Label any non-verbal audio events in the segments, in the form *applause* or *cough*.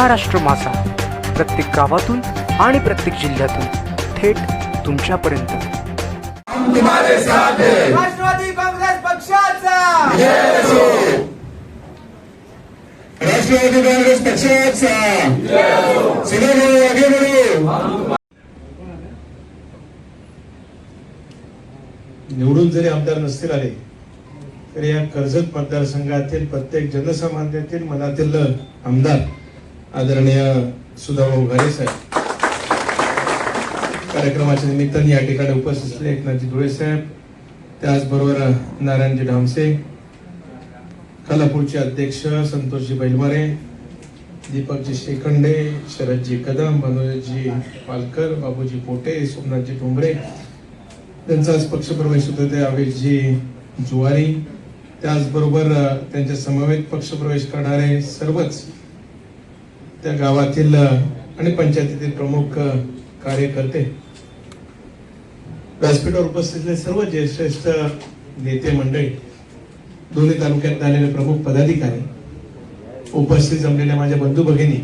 महाराष्ट्र माझा प्रत्येक गावातून आणि प्रत्येक जिल्ह्यातून थेट तुमच्यापर्यंत. राष्ट्रवादी काँग्रेस पक्षाचा. राष्ट्रवादी काँग्रेस पक्षाचा. सदैव आगे बढो निवडून जरी आमदार नसतील आले तरी या कर्जत मतदारसंघातील प्रत्येक जनसामान्यातील मनातील आमदार आदरणीय सुधाभाऊ घरे साहेब. कार्यक्रमाच्या निमित्ताने या ठिकाणी उपस्थित असले एकनाथजी धुळे साहेब त्याचबरोबर नारायणजी ढामसे खालापूरचे अध्यक्ष संतोषजी बैलमारे दीपकजी शेखंडे शरदजी कदम मनोजजी पालकर बाबूजी पोटे सोमनाथजी ठोंबरे त्यांचा आज पक्षप्रवेश होतो ते अवेशजी जुवारी. त्याचबरोबर त्यांच्या समवेत पक्षप्रवेश करणारे सर्वच त्या गावातील आणि पंचायतीतील प्रमुख कार्यकर्ते. व्यासपीठावर उपस्थित सर्व ज्येष्ठ नेते मंडळी दोन्ही तालुक्यात आलेले प्रमुख पदाधिकारी उपस्थित जमलेल्या माझ्या बंधू भगिनी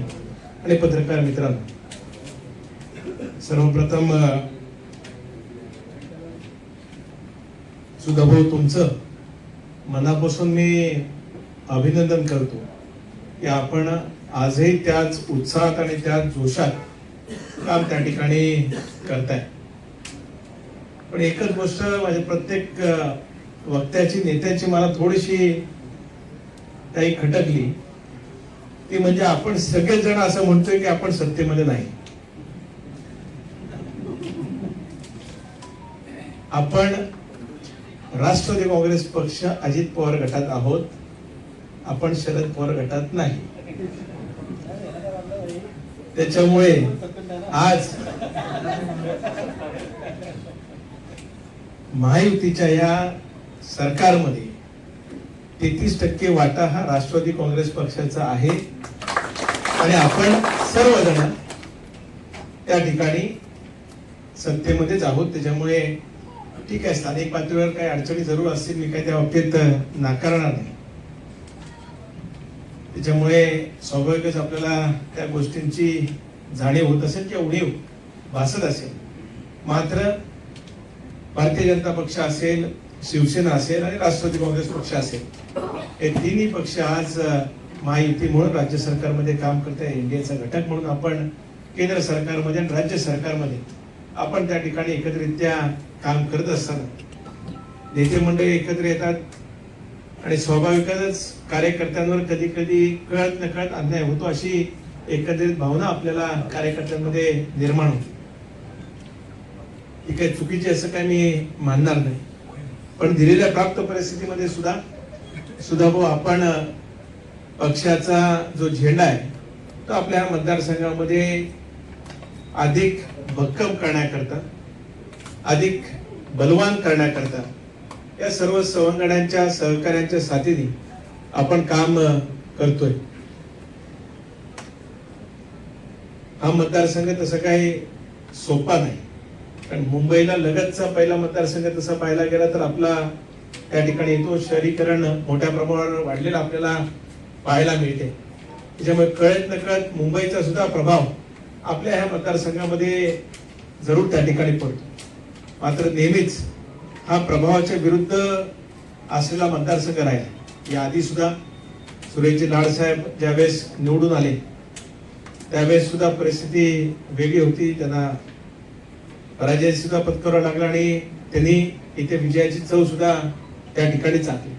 आणि पत्रकार मित्रांनो. सर्वप्रथम अ, सुधाभाऊ तुमचं मनापासून मी अभिनंदन करतो की आपण आजही त्याच उत्साहात आणि त्याच जोशात काम त्या ठिकाणी करताय. पण एकच गोष्ट माझ्या प्रत्येक वक्त्याची नेत्याची मला थोडीशी काही खटकली. ती म्हणजे आपण सगळेजण असं म्हणतोय की आपण सत्तेमध्ये नाही. आपण राष्ट्रवादी काँग्रेस पक्ष अजित पवार गटात आहोत. आपण शरद पवार गटात नाही. त्याच्यामुळे आज महायुतीच्या या सरकारमध्ये तेहतीस टक्के वाटा हा राष्ट्रवादी काँग्रेस पक्षाचा आहे. आणि आपण सर्वजण त्या ठिकाणी सत्तेमध्येच आहोत. त्याच्यामुळे ठीक आहे स्थानिक पातळीवर काही अडचणी जरूर असतील मी काही त्या बाबतीत नाकारणार नाही. त्याच्यामुळे स्वाभाविकच आपल्याला त्या गोष्टींची जाणीव होत असेल किंवा उणीव भासत असेल. मात्र भारतीय जनता पक्ष असेल शिवसेना असेल आणि राष्ट्रवादी काँग्रेस पक्ष असेल हे तिन्ही पक्ष आज महायुती म्हणून राज्य सरकारमध्ये काम करत आहे इंडियाचा घटक म्हणून आपण केंद्र सरकारमध्ये आणि राज्य सरकारमध्ये आपण त्या ठिकाणी एकत्रित्या काम करत असताना. नेते मंडळी एकत्र येतात आणि स्वाभाविकच कार्यकर्त्यांवर कधी कधी कळत नकळत अन्याय होतो अशी एकत्रित भावना आपल्याला कार्यकर्त्यांमध्ये निर्माण होते. ही काही चुकीची असं काही मी मानणार नाही. पण दिलेल्या प्राप्त परिस्थितीमध्ये सुद्धा सुद्धा भाऊ आपण पक्षाचा जो झेंडा आहे तो आपल्या मतदारसंघामध्ये अधिक भक्कम करण्याकरता अधिक बलवान करण्याकरता या सर्व सवंगड्यांच्या सहकार्यांच्या साथीने आपण काम करतोय. हा मतदारसंघ तसं काही सोपा नाही. कारण मुंबईला लगतचा पहिला मतदारसंघ तसा पाहायला गेला तर आपला त्या ठिकाणी येतो शहरीकरण मोठ्या प्रमाणावर वाढलेलं आपल्याला पाहायला मिळते. त्याच्यामुळे कळत नकळत मुंबईचा सुद्धा प्रभाव आपल्या ह्या मतदारसंघामध्ये जरूर त्या ठिकाणी पडतो. मात्र नेहमीच हा प्रभावाच्या विरुद्ध असलेला मतदारसंघ राहील या आधी सुद्धा सुरेशजी लाडसाहेब ज्यावेळेस निवडून आले त्यावेळेस सुद्धा परिस्थिती वेगळी होती. त्यांना पराजय सुद्धा पत्करावा लागला आणि त्यांनी इथे विजयाची चव सुद्धा त्या ठिकाणी चाकली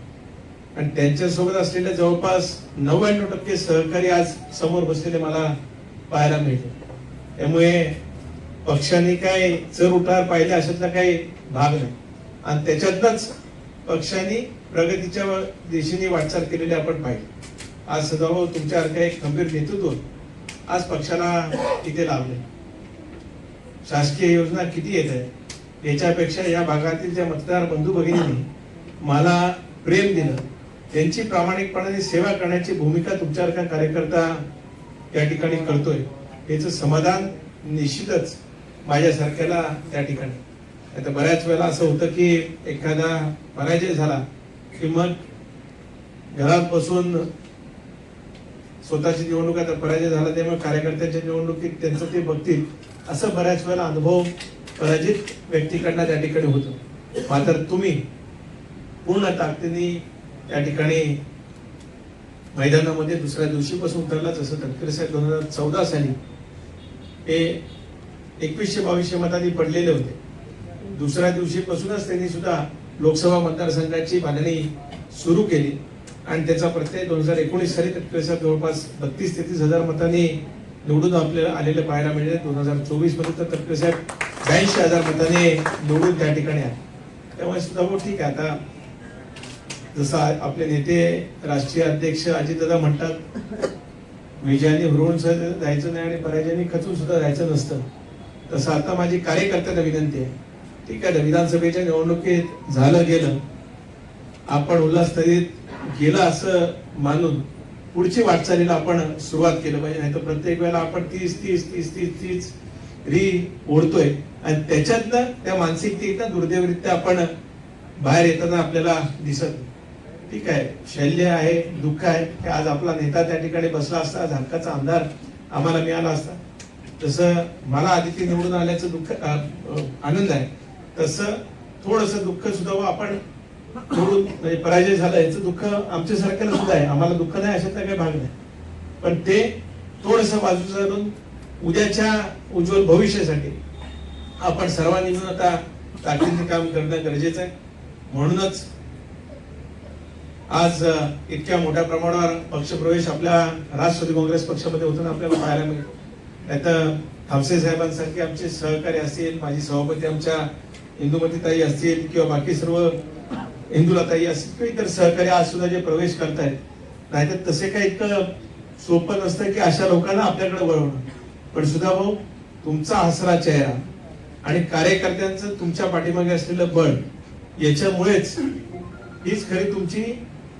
आणि त्यांच्यासोबत असलेले जवळपास नव्याण्णव टक्के सहकारी आज समोर बसलेले मला पाहायला मिळते त्यामुळे पक्षाने काय चर उठार पाहिले अशातला काही भाग नाही. आणि त्याच्यातनच पक्षाने प्रगतीच्या दिशेने वाटचाल केलेली आपण पाहिली. आज सदाभाऊ तुमच्यासारख्या एक खंबीर नेतृत्व आज पक्षाला इथे लाभले शासकीय योजना किती येत आहे? याच्यापेक्षा या भागातील ज्या मतदार बंधू भगिनींनी मला प्रेम दिलं त्यांची प्रामाणिकपणाने सेवा करण्याची भूमिका तुमच्यासारखा कार्यकर्ता या ठिकाणी करतोय याचं समाधान निश्चितच माझ्यासारख्याला त्या ठिकाणी. आता बऱ्याच वेळेला असं होतं की एखादा पराजय झाला की मग घरात बसून स्वतःची निवडणूक आता पराजय झाला त्यामुळे कार्यकर्त्यांच्या निवडणुकीत त्यांचं ते बघतील. असं बऱ्याच वेळेला अनुभव पराजित व्यक्तीकडनं त्या ठिकाणी होतो. मात्र तुम्ही पूर्ण ताकदीने त्या ठिकाणी मैदानामध्ये दुसऱ्या दिवशीपासून उतरला जसं तटकरे साहेब दोन हजार चौदा साली हे एकवीसशे बावीसशे मतांनी पडलेले होते. दुसऱ्या दिवशीपासूनच त्यांनी सुद्धा लोकसभा मतदारसंघाची बांधणी सुरू केली. आणि त्याचा प्रत्यय दोन हजार एकोणीस साली तटकरे जवळपास बत्तीस तेहतीस हजार मतांनी निवडून आपल्याला आलेले पाहायला मिळाले. दोन हजार चोवीसमध्ये तर तटकरे ब्याऐंशी हजार मतांनी निवडून त्या ठिकाणी आले. त्यामुळे सुद्धा हो ठीक आहे. आता जसं आपले नेते राष्ट्रीय अध्यक्ष अजितदादा म्हणतात विजयाने हुरवून जायचं नाही आणि पराजयाने खचून सुद्धा जायचं नसतं. तसं आता माझी कार्यकर्त्यांना विनंती आहे ठीक आहे विधानसभेच्या निवडणुकीत झालं गेलं. आपण उल्हासनगरीत गेलं असं मानून पुढची वाटचालीला आपण सुरुवात केलं पाहिजे. नाही तर प्रत्येक वेळेला आपण तीस तीस तीस तीस तीस री ओढतोय. आणि त्याच्यातनं त्या मानसिकतेतनं दुर्दैवरित्या आपण बाहेर येताना आपल्याला दिसत ठीक आहे शल्य आहे दुःख आहे. की आज आपला नेता त्या ठिकाणी बसला असता झाकाचा आमदार आम्हाला मिळाला असता. तसं मला आदिती निवडून आल्याचं दुःख आनंद आहे. तसं थोडस दुःख सुद्धा हो, आपण थोडून म्हणजे पराजय झाला याचं दुःख आमच्या सारख्याला सुद्धा आहे. आम्हाला दुःख नाही अशातला काही भाग नाही. पण ते थोडस बाजूला करून उद्याच्या उज्ज्वल भविष्यासाठी आपण सर्वांनी मिळून आता ताकदीने काम करणं गरजेचं आहे. म्हणूनच आज इतक्या मोठ्या प्रमाणावर पक्षप्रवेश आपल्या राष्ट्रवादी काँग्रेस पक्षामध्ये होताना आपल्याला पाहायला मिळेल. नाही तर थापसे साहेबांसारखे आमचे सहकारी असतील माझी सभापती आमच्या इंदुमती ताई असतील किंवा बाकी सर्व इंदुला ताई असतील किंवा इतर सहकारी आज सुद्धा जे प्रवेश करतायत नाहीतर तसे काही इतकं सोपं नसतं की अशा लोकांना आपल्याकडे वळवणं. पण सुद्धा भाऊ तुमचा हसरा चेहरा आणि कार्यकर्त्यांचं तुमच्या पाठीमागे असलेलं बळ याच्यामुळेच हीच खरी तुमची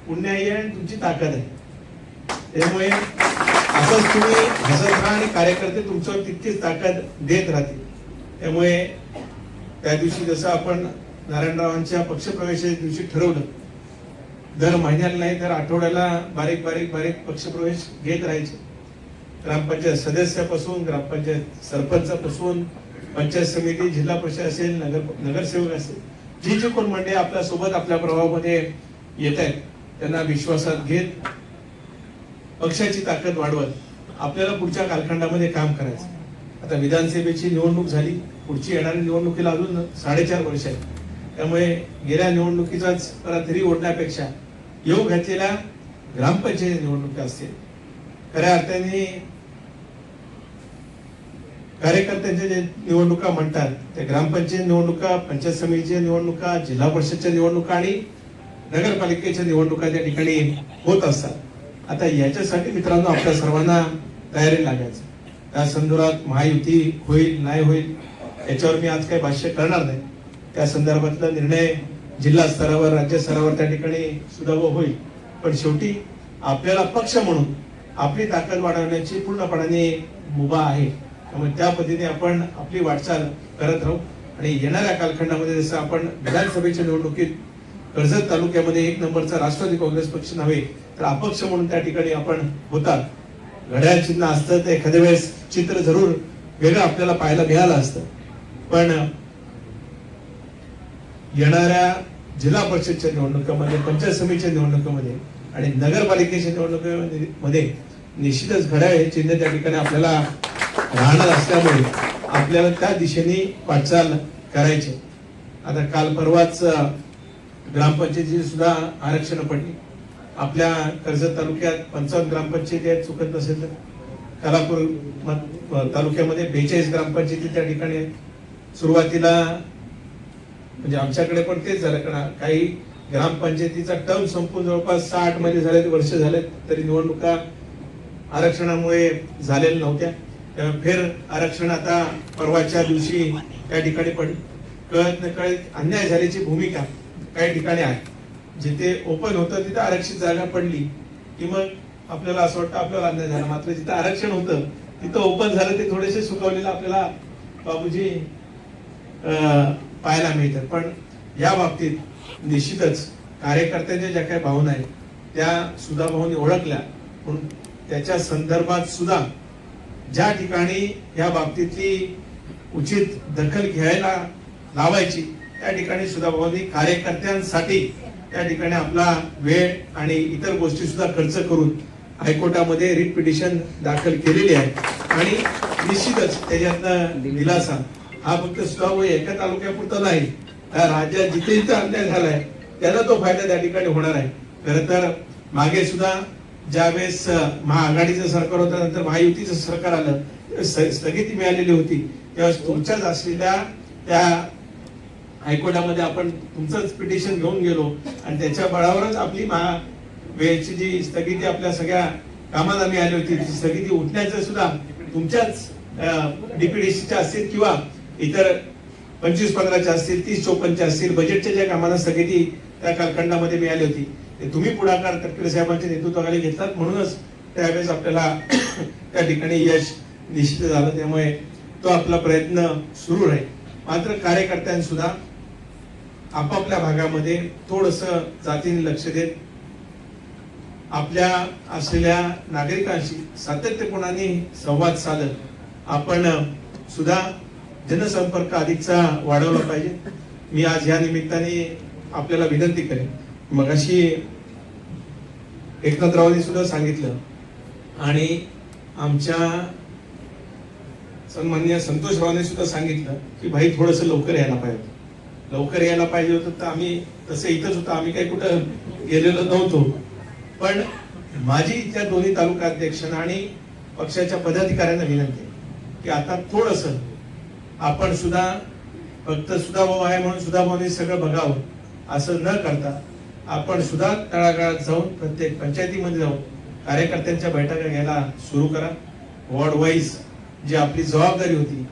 पुण्याई आहे आणि तुमची ताकद आहे. त्यामुळे असंच तुम्ही हसत राहा आणि कार्यकर्ते तुमच्यावर तितकीच ताकद देत राहतील. त्यामुळे त्या दिवशी जसं आपण नारायणरावांच्या पक्षप्रवेशाच्या दिवशी ठरवलं दर महिन्याला नाही तर आठवड्याला बारीक बारीक बारीक पक्षप्रवेश घेत राहायचे. ग्रामपंचायत सदस्यापासून ग्रामपंचायत सरपंचापासून पंचायत समिती जिल्हा परिषद असेल नगर नगरसेवक असेल जी जी कोण मंडळी आपल्यासोबत आपल्या प्रभावामध्ये येत आहेत त्यांना विश्वासात घेत पक्षाची ताकद वाढवत आपल्याला पुढच्या कालखंडामध्ये काम करायचं. आता विधानसभेची निवडणूक झाली पुढची येणाऱ्या निवडणुकीला अजून साडेचार वर्ष आहेत. त्यामुळे गेल्या निवडणुकीचाच परत ओढण्यापेक्षा येऊ घातलेल्या ग्रामपंचायत निवडणुका असतील. खऱ्या अर्थाने कार्यकर्त्यांच्या जे निवडणुका म्हणतात त्या ग्रामपंचायत निवडणुका पंचायत समितीच्या निवडणुका जिल्हा परिषदच्या निवडणुका आणि नगरपालिकेच्या निवडणुका त्या ठिकाणी होत असतात. आता याच्यासाठी मित्रांनो आपल्या सर्वांना तयारी लागायचं. त्या संदर्भात महायुती होईल नाही होईल याच्यावर मी आज काही भाष्य करणार नाही. त्या संदर्भातला निर्णय जिल्हा स्तरावर राज्य स्तरावर त्या ठिकाणी सुद्धा होईल. पण शेवटी आपल्याला पक्ष म्हणून आपली ताकद वाढवण्याची पूर्णपणाने मुभा आहे. त्यामुळे त्या पद्धतीने आपण आपली वाटचाल करत राहू. आणि येणाऱ्या कालखंडामध्ये जसं आपण विधानसभेच्या निवडणुकीत कर्जत तालुक्यामध्ये एक नंबरचा राष्ट्रवादी काँग्रेस पक्ष नव्हे तर अपक्ष म्हणून त्या ठिकाणी आपण होतात. घड्याळ चिन्ह असतं तर एखाद्या वेळेस चित्र जरूर वेगळं आपल्याला पाहायला मिळालं असतं. पण येणाऱ्या जिल्हा परिषदच्या निवडणुकामध्ये पंचायत समितीच्या निवडणुकामध्ये आणि नगरपालिकेच्या निवडणुकीमध्ये निश्चितच घड्याळ हे चिन्ह त्या ठिकाणी आपल्याला राहणार असल्यामुळे आपल्याला त्या दिशेने वाटचाल करायची. आता काल परवाच ग्रामपंचायतीची सुद्धा आरक्षण पडली. आपल्या कर्जत तालुक्यात पंचावन्न ग्रामपंचायती आहेत चुकत नसेल तर. कलापूर म- तालुक्यामध्ये बेचाळीस ग्रामपंचायती त्या ठिकाणी आहेत. सुरुवातीला म्हणजे आमच्याकडे पण तेच झालं कारण काही ग्रामपंचायतीचा टर्म संपून जवळपास सहा आठ महिने झाले वर्ष झाले तरी निवडणुका आरक्षणामुळे झालेल्या नव्हत्या. त्यामुळे फेर आरक्षण आता परवाच्या दिवशी त्या ठिकाणी पडली. कळत न कळत अन्याय झाल्याची भूमिका काही ठिकाणी आहे. जिथे ओपन होतं तिथे आरक्षित जागा पडली की मग आपल्याला असं वाटतं आपल्याला अन्याय झाला. मात्र जिथं आरक्षण होतं तिथं ओपन झालं ते थोडेसे सुकवलेलं आपल्याला बाबूजी पाहायला मिळतात पण या बाबतीत निश्चितच कार्यकर्त्यांच्या ज्या काही भावना आहेत त्या सुद्धा भाऊनी ओळखल्या. पण त्याच्या संदर्भात सुद्धा ज्या ठिकाणी या बाबतीतली उचित दखल घ्यायला लावायची त्या ठिकाणी सुद्धा भावांनी कार्यकर्त्यांसाठी त्या ठिकाणी आपला वेळ आणि इतर गोष्टी सुद्धा खर्च करून हायकोर्टामध्ये रिट पिटिशन दाखल केलेली आहे. आणि निश्चितच त्याच्यातनं दिलासा हा फक्त सुद्धा एका तालुक्यापुरता नाही. राज्यात जिथे जिथे अन्याय झालाय त्याला तो फायदा त्या ठिकाणी होणार आहे. खर तर मागे सुद्धा ज्यावेळेस महाआघाडीचं सरकार होतं नंतर महायुतीचं सरकार आलं स- स्थगिती मिळालेली होती. त्यावेळेस तुमच्याच असलेल्या त्या हायकोर्टामध्ये आपण तुमचंच पिटिशन घेऊन गेलो आणि त्याच्या बळावरच आपली महा वेळची जी स्थगिती आपल्या सगळ्या कामाला मिळाली होती ती स्थगिती उठण्याचं सुद्धा तुमच्याच डीपीडीसीच्या असतील किंवा इतर पंचवीस पंधराच्या असतील तीस चोपन्नच्या असतील बजेटच्या ज्या कामाला स्थगिती त्या कालखंडामध्ये मिळाली होती ते तुम्ही पुढाकार तटकरे साहेबांच्या नेतृत्वाखाली घेतलात. म्हणूनच त्यावेळेस आपल्याला *coughs* त्या ठिकाणी यश निश्चित झालं. त्यामुळे तो आपला प्रयत्न सुरू राहील. मात्र कार्यकर्त्यांनी सुद्धा आपापल्या भागामध्ये थोडस जातीने लक्ष देत आपल्या असलेल्या नागरिकांशी सातत्यपूर्णाने संवाद साधत आपण सुद्धा जनसंपर्क अधिकचा वाढवला पाहिजे. मी आज या निमित्ताने आपल्याला विनंती करेन. मग अशी एकनाथरावांनी सुद्धा सांगितलं आणि आमच्या सन्मान्य संतोषरावांनी सुद्धा सांगितलं की भाई थोडस लवकर यायला पाहिजे. लवकर यायला पाहिजे होतं तर आम्ही तसं इथंच होतो. आम्ही काही कुठं गेलेलो नव्हतो. पण माझी त्या दोन्ही तालुका अध्यक्षांना आणि पक्षाच्या पदाधिकाऱ्यांना विनंती की आता थोडस आपण सुद्धा फक्त सुधाभाऊ आहे म्हणून सुधाभाऊने सगळं बघावं. असं न करता आपण सुद्धा तळागाळात जाऊन प्रत्येक पंचायतीमध्ये जाऊन कार्यकर्त्यांच्या बैठका घ्यायला सुरू करा. वॉर्ड वाईज जी आपली जबाबदारी होती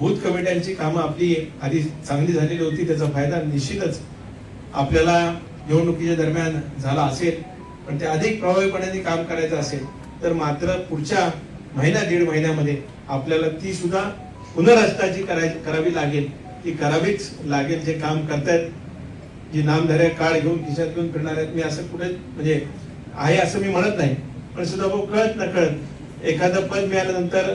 बूथ कमिट्यांची कामं आपली आधी चांगली झालेली होती त्याचा फायदा निश्चितच आपल्याला निवडणुकीच्या दरम्यान झाला असेल. पण ते अधिक प्रभावीपणाने काम करायचं असेल तर मात्र पुढच्या महिना दीड महिन्यामध्ये आपल्याला ती सुद्धा पुनर्रस्ताची करायची करावी लागेल. ती करावीच लागेल जे काम करतायत. जी नामधाऱ्या काळ घेऊन खिशात घेऊन फिरणार आहेत मी असं कुठे म्हणजे आहे असं मी म्हणत नाही. पण सुद्धा भाऊ कळत न कळत एखादं पद मिळाल्यानंतर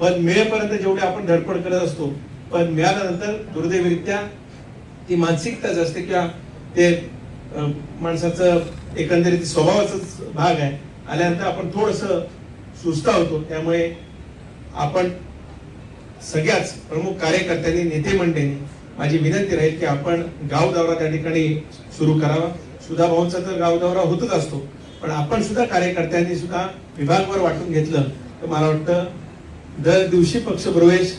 पण मिळेपर्यंत जेवढे आपण धडपड करत असतो पण मिळाल्यानंतर दुर्दैवरित्या ती मानसिकताच असते किंवा ते माणसाचं एकंदरीत स्वभावाचाच भाग आहे आल्यानंतर आपण थोडस सुस्ता होतो. त्यामुळे आपण सगळ्याच प्रमुख कार्यकर्त्यांनी नेते मंडळींनी माझी विनंती राहील की आपण गाव दौरा त्या ठिकाणी सुरू करावा. सुधा भाऊंचा तर गाव दौरा होतच असतो पण आपण सुद्धा कार्यकर्त्यांनी सुद्धा विभागवर वाटून घेतलं तर मला वाटतं दर दिवशी पक्ष प्रवेश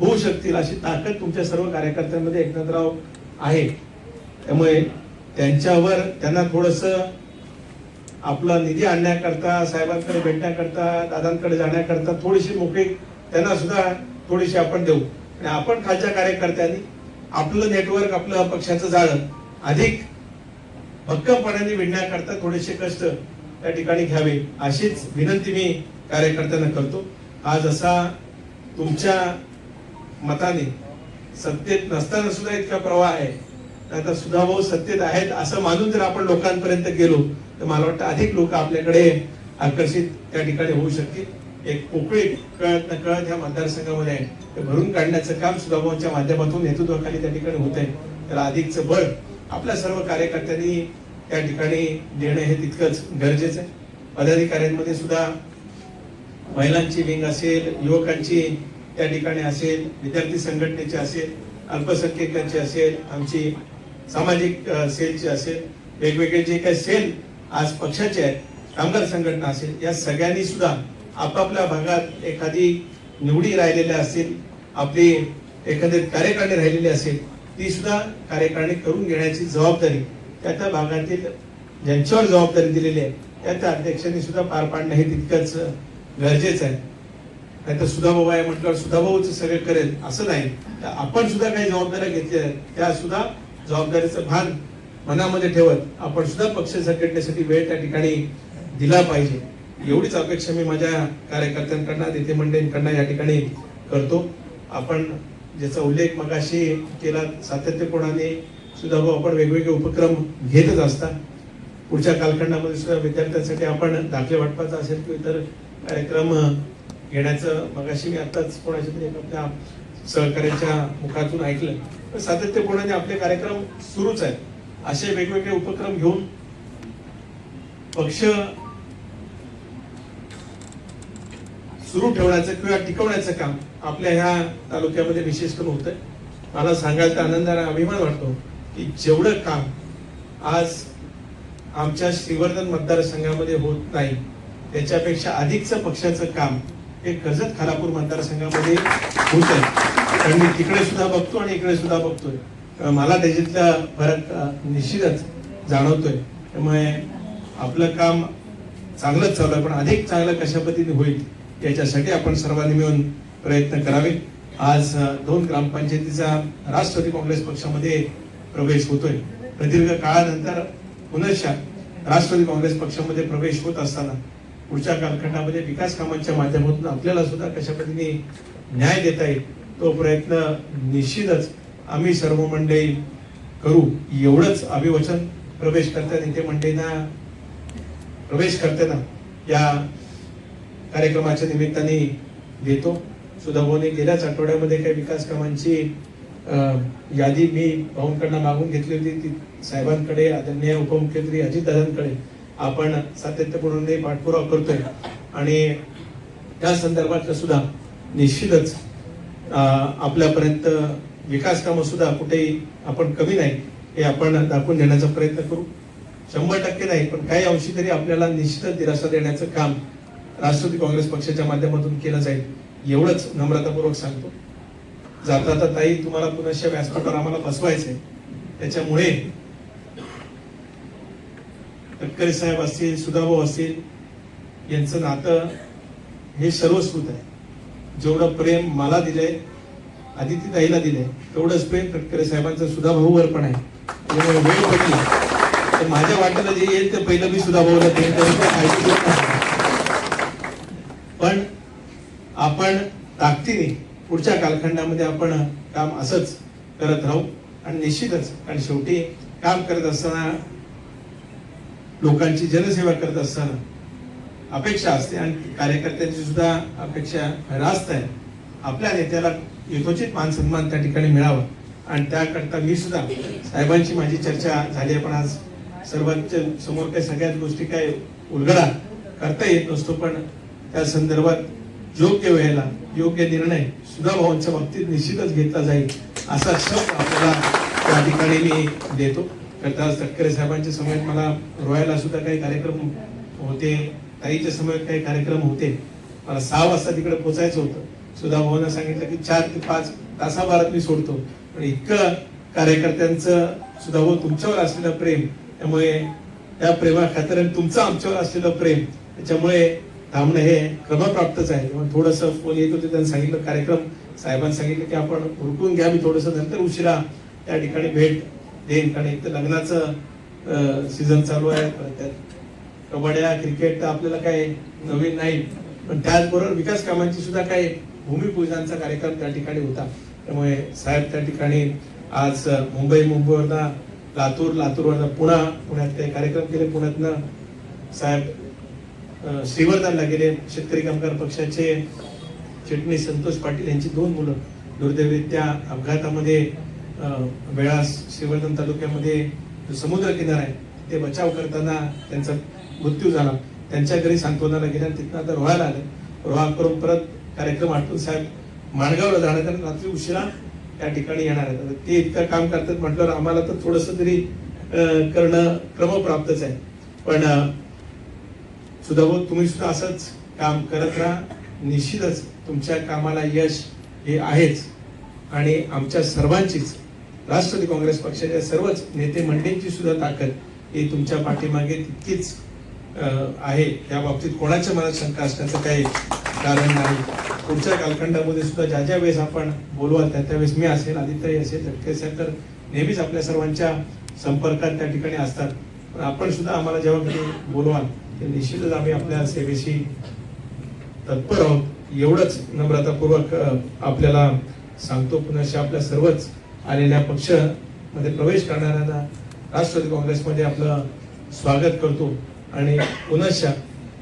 होऊ शकतील अशी ताकद तुमच्या सर्व कार्यकर्त्यांमध्ये एकनाथराव आहे. त्यामुळे त्यांच्यावर त्यांना थोडस आपला निधी आणण्याकरता साहेबांकडे भेटण्याकरता दादांकडे जाण्याकरता थोडीशी मोकळी त्यांना सुद्धा थोडीशी आपण देऊ. आणि आपण खालच्या कार्यकर्त्यांनी आपलं नेटवर्क आपलं पक्षाचं जाळं अधिक भक्कमपणाने विणण्याकरता थोडेसे कष्ट त्या ठिकाणी घ्यावे अशीच विनंती मी कार्यकर्त्यांना करतो. आज असा तुमच्या मताने सत्तेत नसताना सुद्धा इतका प्रवाह आहे तर आता सुधा भाऊ सत्तेत आहेत असं मानून जर आपण लोकांपर्यंत गेलो तर मला वाटतं अधिक लोक आपल्याकडे आकर्षित त्या ठिकाणी होऊ शकतील. एक पोकळी कळत न कळत ह्या मतदारसंघामध्ये आहे. ते भरून काढण्याचं काम सुधाभाऊंच्या माध्यमातून नेतृत्वाखाली त्या ठिकाणी होत आहे. त्याला अधिकचं बळ आपल्या सर्व कार्यकर्त्यांनी त्या ठिकाणी देणं हे तितकंच गरजेचं आहे. पदाधिकाऱ्यांमध्ये सुद्धा महिलांची विंग असेल युवकांची त्या ठिकाणी असेल विद्यार्थी संघटनेची असेल अल्पसंख्याकांची असेल आमची सामाजिक सेलची असेल वेगवेगळे जे काही सेल आज पक्षाचे आहेत कामगार संघटना असेल या सगळ्यांनी सुद्धा आपापल्या भागात एखादी निवडी राहिलेल्या असतील आपली एखादी कार्यकारणी राहिलेली असेल ती सुद्धा कार्यकारणी करून घेण्याची जबाबदारी त्या त्या भागातील ज्यांच्यावर जबाबदारी दिलेली आहे त्या त्या अध्यक्षांनी सुद्धा पार पाडणं हे तितकंच गरजेचं आहे. नाही तर सुधाभाऊ आहे म्हटल्यावर सुधाभाऊच सगळं करेल असं नाही. तर आपण सुद्धा काही जबाबदाऱ्या घेतल्या त्या सुद्धा जबाबदारीचं भान मनामध्ये ठेवत आपण सुद्धा पक्ष संघटनेसाठी वेळ त्या ठिकाणी दिला पाहिजे. एवढीच अपेक्षा मी माझ्या कार्यकर्त्यांकडनं नेते मंडळींकडनं या ठिकाणी करतो. आपण ज्याचा उल्लेख मगाशी केला सातत्यपूर्णाने सुद्धा आपण वेगवेगळे उपक्रम घेतच असता पुढच्या कालखंडामध्ये सुद्धा विद्यार्थ्यांसाठी आपण दाखले वाटपाचा असेल किंवा इतर कार्यक्रम घेण्याचं मगाशी मी आताच कोणाच्या तरी आपल्या सहकार्याच्या मुखातून ऐकलं. पण सातत्यपूर्णपणे आपले कार्यक्रम सुरूच आहेत. असे वेगवेगळे उपक्रम घेऊन पक्ष सुरू ठेवण्याचं किंवा टिकवण्याचं काम आपल्या ह्या तालुक्यामध्ये विशेष करून होतंय. मला सांगायला तर आनंदाने अभिमान वाटतो की जेवढं काम आज आमच्या श्रीवर्धन मतदारसंघामध्ये होत नाही त्याच्यापेक्षा अधिकचं पक्षाचं काम हे कर्जत खालापूर मतदारसंघामध्ये होत आहे. कारण मी तिकडे सुद्धा बघतो आणि इकडे सुद्धा बघतोय. मला त्याच्यातला फरक निश्चितच जाणवतोय. त्यामुळे आपलं काम चांगलंच चालू आहे पण अधिक चांगलं कशा पद्धतीने होईल याच्यासाठी आपण सर्वांनी मिळून प्रयत्न करावे. आज दोन ग्रामपंचायतीचा राष्ट्रवादी काँग्रेस पक्षामध्ये प्रवेश होतोय. प्रदीर्घ काळानंतर पुनश्च राष्ट्रवादी काँग्रेस पक्षामध्ये प्रवेश होत असताना पुढच्या कालखंडामध्ये विकास कामांच्या माध्यमातून आपल्याला सुद्धा कशा पद्धतीने न्याय देता येईल तो प्रयत्न निश्चितच आम्ही सर्व मंडळी करू. एवढंच अभिवचन प्रवेश करता नेते मंडळींना प्रवेश करताना या कार्यक्रमाच्या निमित्ताने देतो. सुधाभाऊने गेल्याच आठवड्यामध्ये काही विकास कामांची यादी मी भाऊंकडनं मागून घेतली होती. ती साहेबांकडे आदरणीय उपमुख्यमंत्री अजितदादांकडे. आपण सातत्यपूर्णपणे पाठपुरावा करतोय. आणि त्या संदर्भातलं सुद्धा निश्चितच आपल्यापर्यंत विकास कामं सुद्धा कुठेही आपण कमी नाही हे आपण दाखवून देण्याचा प्रयत्न करू. शंभर टक्के नाही पण काही अंशी तरी आपल्याला निश्चितच दिलासा देण्याचं काम राष्ट्रवादी काँग्रेस पक्षाच्या माध्यमातून केलं जाईल एवढंच नम्रतापूर्वक सांगतो. जाता ताई तुम्हाला पुनश्च व्यासपीठावर आम्हाला बसवायचंय. त्याच्यामुळे तटकरे साहेब असतील सुधाभाऊ असतील यांचं नातं हे सर्वस्कृत आहे. जेवढं प्रेम मला दिलंय आदिती ताईला दिलंय तेवढंच प्रेम तटकरे साहेबांचं सुधाभाऊवर पण आहे. त्यामुळे वेळ पडली तर माझ्या वाट्याला जे येईल ते पहिलं मी सुधाभाऊला देईन पण आपण ताकदीने पुढच्या कालखंडामध्ये आपण काम असंच करत राहू आणि निश्चितच कारण शेवटी काम करत असताना लोकांची जनसेवा करत असताना अपेक्षा असते आणि कार्यकर्त्यांची सुद्धा अपेक्षा रास्त आहे. आपल्या नेत्याला यथोचित मान सन्मान त्या ठिकाणी मिळावा. आणि त्याकरता मी सुद्धा साहेबांची माझी चर्चा झाली आहे पण आज सर्वांच्या समोर काही सगळ्याच गोष्टी काय उलगडा करता येत नसतो पण त्या संदर्भात योग्य वेळेला योग्य निर्णय सुधा भावांच्या बाबतीत निश्चितच घेतला जाईल असा शब्द आपल्याला त्या ठिकाणी मी देतो. करता तटकरे साहेबांच्या समयात मला रोयाला सुद्धा काही कार्यक्रम होते ताईच्या समयात काही कार्यक्रम होते. मला सहा वाजता तिकडे पोचायचं होतं. सुद्धा भाऊनं सांगितलं की चार ते पाच तासाभरात मी सोडतो. पण इतकं कार्यकर्त्यांचं सुद्धा भाऊ तुमच्यावर असलेलं प्रेम त्यामुळे त्या प्रेमा खातर तुमचं आमच्यावर असलेलं प्रेम त्याच्यामुळे थांबणं हे क्रमप्राप्तच आहे. तेव्हा थोडंसं फोन येत होते त्यांनी सांगितलं कार्यक्रम साहेबांनी सांगितलं की आपण उरकून घ्या मी थोडस नंतर उशिरा त्या ठिकाणी भेट देईन कारण एक तर लग्नाचं सीझन चालू आहे त्यात कबड्ड्या क्रिकेट तर आपल्याला काही नवीन नाही. पण त्याचबरोबर विकास कामांची सुद्धा काही भूमिपूजनाचा कार्यक्रम त्या ठिकाणी होता. त्यामुळे साहेब त्या ठिकाणी आज मुंबई मुंबईवरनं लातूर लातूरवरनं पुणा पुण्यात काही कार्यक्रम केले. पुण्यातनं साहेब श्रीवर्धनला गेले. शेतकरी कामगार पक्षाचे चिटणीस संतोष पाटील यांची दोन मुलं. दुर्दैवी त्या अपघातामध्ये वेळास श्रीवर्धन तालुक्यामध्ये जो समुद्र किनारा आहे ते बचाव करताना त्यांचा मृत्यू झाला. त्यांच्या घरी सांत्वनाला गेल्या तिथनं आता रोहाला आलं. रोहा करून परत कार्यक्रम आटून साहेब माणगावला जाणार आणि रात्री उशिरा त्या ठिकाणी येणार आहेत. ते इतकं काम करतात म्हटल्यावर आम्हाला तर थोडस तरी करणं क्रमप्राप्तच आहे. पण सुद्धा भाऊ तुम्ही सुद्धा असंच काम करत राहा. निश्चितच तुमच्या कामाला यश हे आहेच. आणि आमच्या सर्वांचीच राष्ट्रवादी काँग्रेस पक्षाच्या सर्वच नेते मंडळींची सुद्धा ताकद ही तुमच्या पाठीमागे तितकीच आहे. या बाबतीत कोणाच्या मनात शंका असण्याचं काही कारण नाही. पुढच्या कालखंडामध्ये सुद्धा ज्या ज्या वेळेस आपण बोलवाल त्या त्यावेळेस मी असेल आदित्यही असेल झटके साहेब तर नेहमीच आपल्या सर्वांच्या संपर्कात त्या ठिकाणी असतात. पण आपण सुद्धा आम्हाला जेव्हा कधी बोलवाल ते निश्चितच आम्ही आपल्या सेवेशी तत्पर आहोत. एवढंच नम्रतापूर्वक आपल्याला सांगतो पुन्हा आपल्या सर्वच आलेल्या पक्षमध्ये प्रवेश करणाऱ्यांना राष्ट्रवादी काँग्रेसमध्ये आपलं स्वागत करतो. आणि पुनश्च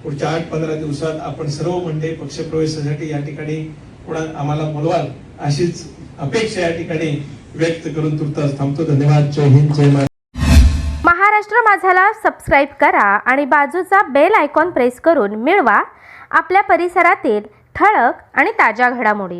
पुढच्या आठ पंधरा दिवसात आपण सर्व मंडळी पक्षप्रवेशासाठी या ठिकाणी पुन्हा आम्हाला बोलवाल अशीच अपेक्षा या ठिकाणी व्यक्त करून तुर्तास थांबतो. धन्यवाद. जय हिंद जय महाराष्ट्र. महाराष्ट्र माझाला सबस्क्राईब करा आणि बाजूचा बेल आयकॉन प्रेस करून मिळवा. आपल्या परिसरातील ठळक आणि ताज्या घडामोडी.